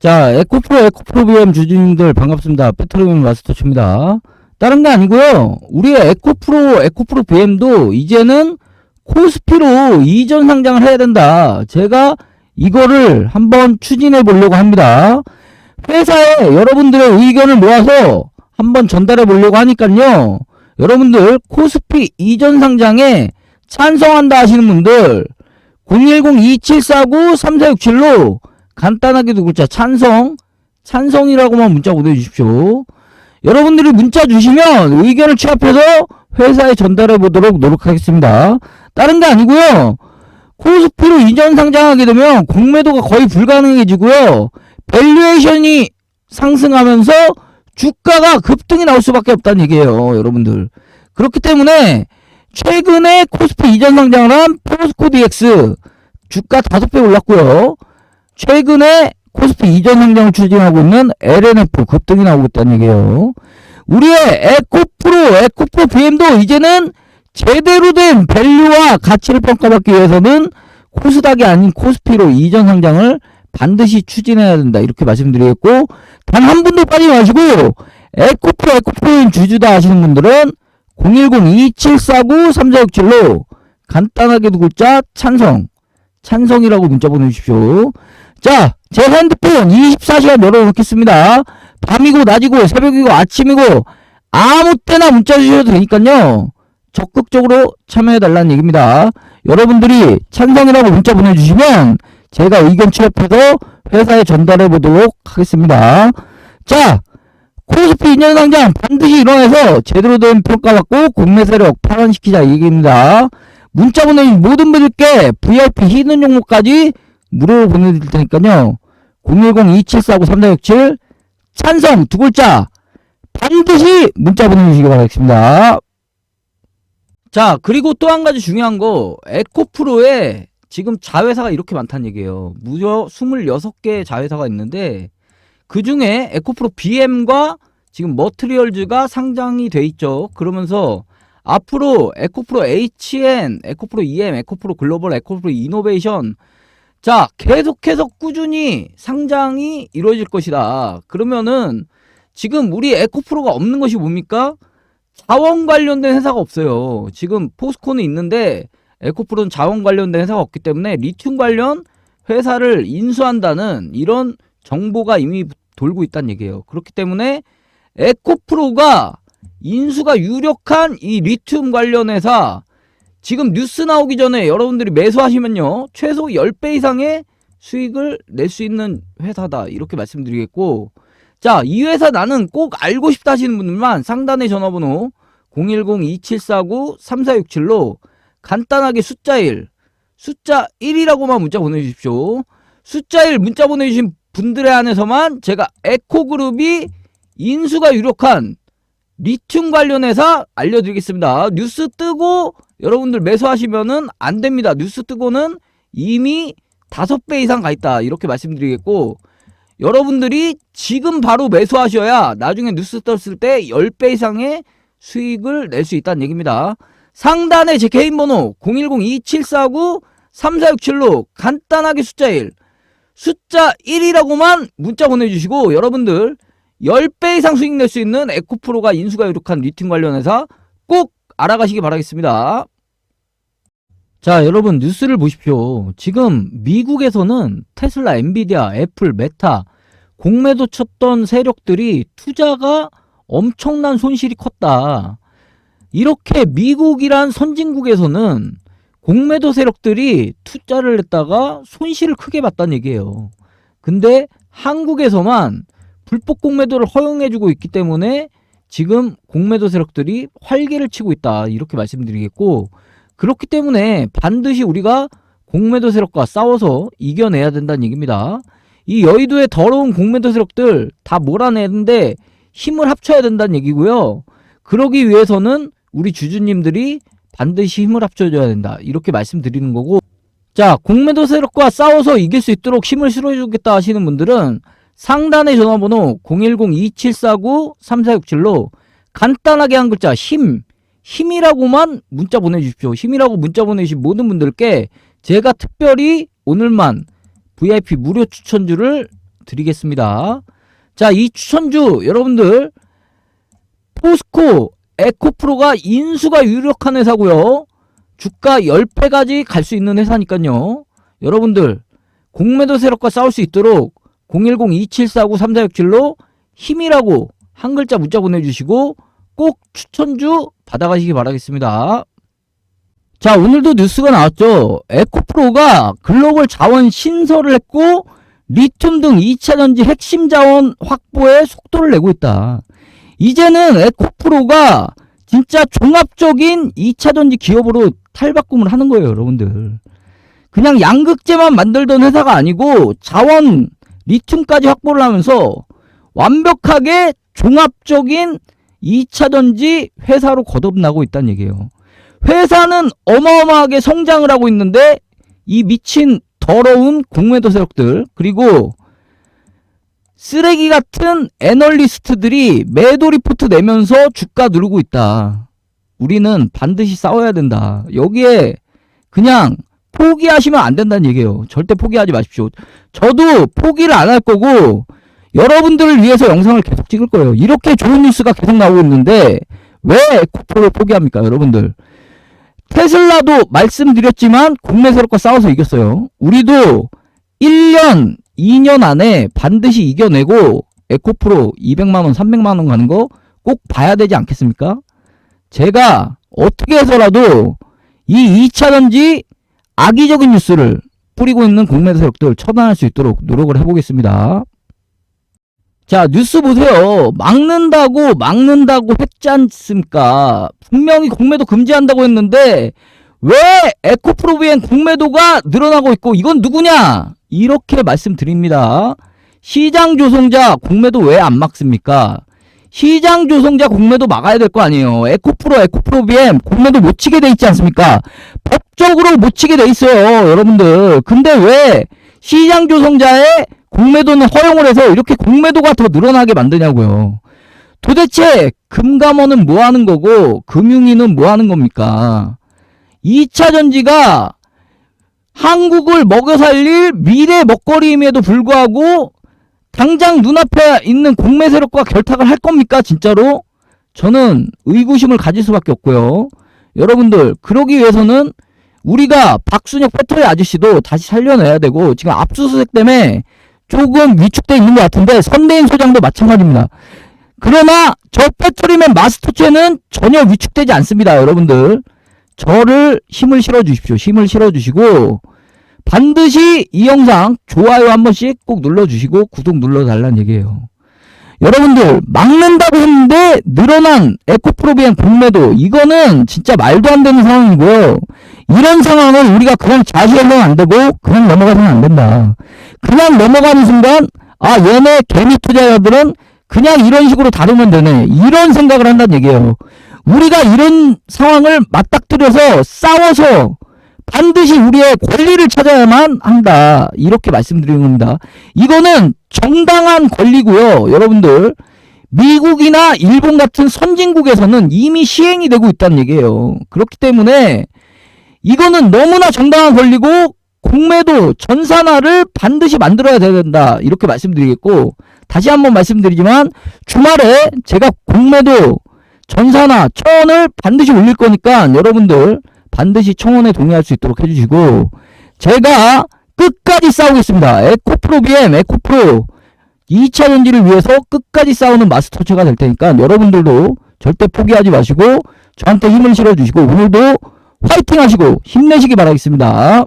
자, 에코프로, 에코프로 BM 주주님들 반갑습니다. 페트로민 마스터입니다. 다른 게 아니고요. 우리의 에코프로, 에코프로 BM도 이제는 코스피로 이전 상장을 해야 된다. 제가 이거를 한번 추진해 보려고 합니다. 회사에 여러분들의 의견을 모아서 한번 전달해 보려고 하니까요. 여러분들 코스피 이전 상장에 찬성한다 하시는 분들 010-2749-3467로 간단하게 두 글자 찬성 찬성이라고만 문자 보내주십시오. 여러분들이 문자 주시면 의견을 취합해서 회사에 전달해 보도록 노력하겠습니다. 다른 게 아니고요. 코스피로 이전 상장하게 되면 공매도가 거의 불가능해지고요. 밸류에이션이 상승하면서 주가가 급등이 나올 수밖에 없다는 얘기예요, 여러분들. 그렇기 때문에 최근에 코스피 이전 상장을 한 포스코 DX 주가 5배 올랐고요. 최근에 코스피 이전 상장을 추진하고 있는 LNF 급등이 나오고 있다는 얘기예요. 우리의 에코프로, 에코프로 BM도 이제는 제대로 된 밸류와 가치를 평가받기 위해서는 코스닥이 아닌 코스피로 이전 상장을 반드시 추진해야 된다. 이렇게 말씀드리겠고, 단 한 분도 빠지지 마시고, 에코프로, 에코프로인 주주다 하시는 분들은 010-2749-3467로 간단하게 두 글자 찬성, 찬성이라고 문자 보내주십시오. 자, 제 핸드폰 24시간 열어놓겠습니다. 밤이고 낮이고 새벽이고 아침이고 아무 때나 문자 주셔도 되니까요. 적극적으로 참여해달라는 얘기입니다. 여러분들이 찬성이라고 문자 보내주시면 제가 의견 취합해서 회사에 전달해 보도록 하겠습니다. 자, 코스피 2년 상장 반드시 일어나서 제대로 된 평가받고 국내 세력 파란시키자 이 얘기입니다. 문자 보내주신 모든 분들께 VIP 히든 종목까지 무료로 보내드릴 테니까요. 010-2749-3467 찬성 두 글자 반드시 문자 보내주시기 바라겠습니다. 자, 그리고 또 한 가지 중요한 거, 에코프로에 지금 자회사가 이렇게 많다는 얘기예요. 무려 26개의 자회사가 있는데, 그 중에 에코프로 BM과 지금 머트리얼즈가 상장이 돼 있죠. 그러면서 앞으로 에코프로 HN, 에코프로 EM, 에코프로 글로벌, 에코프로 이노베이션, 자, 계속해서 꾸준히 상장이 이루어질 것이다. 그러면은 지금 우리 에코프로가 없는 것이 뭡니까? 자원 관련된 회사가 없어요. 지금 포스코는 있는데 에코프로는 자원 관련된 회사가 없기 때문에 리튬 관련 회사를 인수한다는 이런 정보가 이미 돌고 있다는 얘기예요. 그렇기 때문에 에코프로가 인수가 유력한 이 리튬 관련 회사 지금 뉴스 나오기 전에 여러분들이 매수하시면요. 최소 10배 이상의 수익을 낼 수 있는 회사다. 이렇게 말씀드리겠고 자, 이 회사 나는 꼭 알고 싶다 하시는 분들만 상단의 전화번호 010-2749-3467로 간단하게 숫자 1, 숫자 1이라고만 문자 보내주십시오. 숫자 1 문자 보내주신 분들에 한해서만 제가 에코그룹이 인수가 유력한 리튬 관련 회사 알려드리겠습니다. 뉴스 뜨고 여러분들 매수하시면은 안 됩니다. 뉴스 뜨고는 이미 다섯 배 이상 가 있다. 이렇게 말씀드리겠고, 여러분들이 지금 바로 매수하셔야 나중에 뉴스 떴을 때 10배 이상의 수익을 낼 수 있다는 얘기입니다. 상단에 제 개인 번호 010-2749-3467로 간단하게 숫자 1, 숫자 1이라고만 문자 보내주시고 여러분들 10배 이상 수익 낼 수 있는 에코프로가 인수가 유력한 리튬 관련 회사 꼭 알아가시기 바라겠습니다. 자, 여러분 뉴스를 보십시오. 지금 미국에서는 테슬라, 엔비디아, 애플, 메타 공매도 쳤던 세력들이 투자가 엄청난 손실이 컸다. 이렇게 미국이란 선진국에서는 공매도 세력들이 투자를 했다가 손실을 크게 봤다는 얘기예요. 근데 한국에서만 불법 공매도를 허용해주고 있기 때문에 지금 공매도 세력들이 활개를 치고 있다. 이렇게 말씀드리겠고, 그렇기 때문에 반드시 우리가 공매도 세력과 싸워서 이겨내야 된다는 얘기입니다. 이 여의도의 더러운 공매도 세력들 다 몰아내는데 힘을 합쳐야 된다는 얘기고요. 그러기 위해서는 우리 주주님들이 반드시 힘을 합쳐줘야 된다. 이렇게 말씀드리는 거고. 자, 공매도 세력과 싸워서 이길 수 있도록 힘을 실어주겠다 하시는 분들은 상단의 전화번호 010-2749-3467로 간단하게 한 글자 힘, 힘이라고만 문자 보내주십시오. 힘이라고 문자 보내주신 모든 분들께 제가 특별히 오늘만 VIP 무료 추천주를 드리겠습니다. 자, 이 추천주 여러분들 포스코 에코프로가 인수가 유력한 회사고요. 주가 10배까지 갈 수 있는 회사니까요. 여러분들 공매도 세력과 싸울 수 있도록 010-2749-3467로 힘이라고 한 글자 문자 보내주시고 꼭 추천주 받아가시기 바라겠습니다. 자, 오늘도 뉴스가 나왔죠. 에코프로가 글로벌 자원 신설을 했고 리튬 등 2차전지 핵심 자원 확보에 속도를 내고 있다. 이제는 에코프로가 진짜 종합적인 2차전지 기업으로 탈바꿈을 하는 거예요, 여러분들. 그냥 양극재만 만들던 회사가 아니고 자원, 리튬까지 확보를 하면서 완벽하게 종합적인 2차전지 회사로 거듭나고 있다는 얘기예요. 회사는 어마어마하게 성장을 하고 있는데 이 미친 더러운 공매도 세력들 그리고 쓰레기 같은 애널리스트들이 매도 리포트 내면서 주가 누르고 있다. 우리는 반드시 싸워야 된다. 여기에 그냥 포기하시면 안 된다는 얘기예요. 절대 포기하지 마십시오. 저도 포기를 안 할 거고 여러분들을 위해서 영상을 계속 찍을 거예요. 이렇게 좋은 뉴스가 계속 나오고 있는데 왜 에코프로를 포기합니까, 여러분들? 테슬라도 말씀드렸지만 국내 세력과 싸워서 이겼어요. 우리도 1년, 2년 안에 반드시 이겨내고 에코프로 200만원, 300만원 가는 거 꼭 봐야 되지 않겠습니까? 제가 어떻게 해서라도 이 2차전지 악의적인 뉴스를 뿌리고 있는 국내 세력들 처단할 수 있도록 노력을 해보겠습니다. 자, 뉴스 보세요. 막는다고, 막는다고 했지 않습니까? 분명히 공매도 금지한다고 했는데, 왜 에코프로비엔 공매도가 늘어나고 있고, 이건 누구냐? 이렇게 말씀드립니다. 시장 조성자 공매도 왜 안 막습니까? 시장 조성자 공매도 막아야 될 거 아니에요. 에코프로, 에코프로비엔 공매도 못 치게 돼 있지 않습니까? 법 적으로 못 치게 돼 있어요, 여러분들. 근데 왜 시장 조성자의 공매도는 허용을 해서 이렇게 공매도가 더 늘어나게 만드냐고요. 도대체 금감원은 뭐 하는 거고 금융위는 뭐 하는 겁니까? 2차 전지가 한국을 먹여 살릴 미래 먹거리임에도 불구하고 당장 눈앞에 있는 공매 세력과 결탁을 할 겁니까? 진짜로? 저는 의구심을 가질 수밖에 없고요. 여러분들 그러기 위해서는 우리가 박순혁 배터리 아저씨도 다시 살려내야 되고 지금 압수수색 때문에 조금 위축돼 있는 것 같은데 선대인 소장도 마찬가지입니다. 그러나 저 배터리맨 마스터체는 전혀 위축되지 않습니다, 여러분들. 저를 힘을 실어 주십시오. 힘을 실어 주시고 반드시 이 영상 좋아요 한 번씩 꼭 눌러 주시고 구독 눌러 달라는 얘기예요. 여러분들 막는다고 했는데 늘어난 에코프로비엔 공매도 이거는 진짜 말도 안 되는 상황이고요. 이런 상황을 우리가 그냥 좌시하면 안 되고 그냥 넘어가서는 안 된다. 그냥 넘어가는 순간 아 얘네 개미 투자자들은 그냥 이런 식으로 다루면 되네 이런 생각을 한다는 얘기예요. 우리가 이런 상황을 맞닥뜨려서 싸워서 반드시 우리의 권리를 찾아야만 한다. 이렇게 말씀드리는 겁니다. 이거는 정당한 권리고요. 여러분들 미국이나 일본 같은 선진국에서는 이미 시행이 되고 있다는 얘기예요. 그렇기 때문에 이거는 너무나 정당한 권리고 공매도 전산화를 반드시 만들어야 된다. 이렇게 말씀드리겠고 다시 한번 말씀드리지만 주말에 제가 공매도 전산화 천을 반드시 올릴 거니까 여러분들 반드시 청원에 동의할 수 있도록 해주시고 제가 끝까지 싸우겠습니다. 에코프로 BM, 에코프로 2차 전지를 위해서 끝까지 싸우는 마스터체가 될 테니까 여러분들도 절대 포기하지 마시고 저한테 힘을 실어주시고 오늘도 화이팅 하시고 힘내시기 바라겠습니다.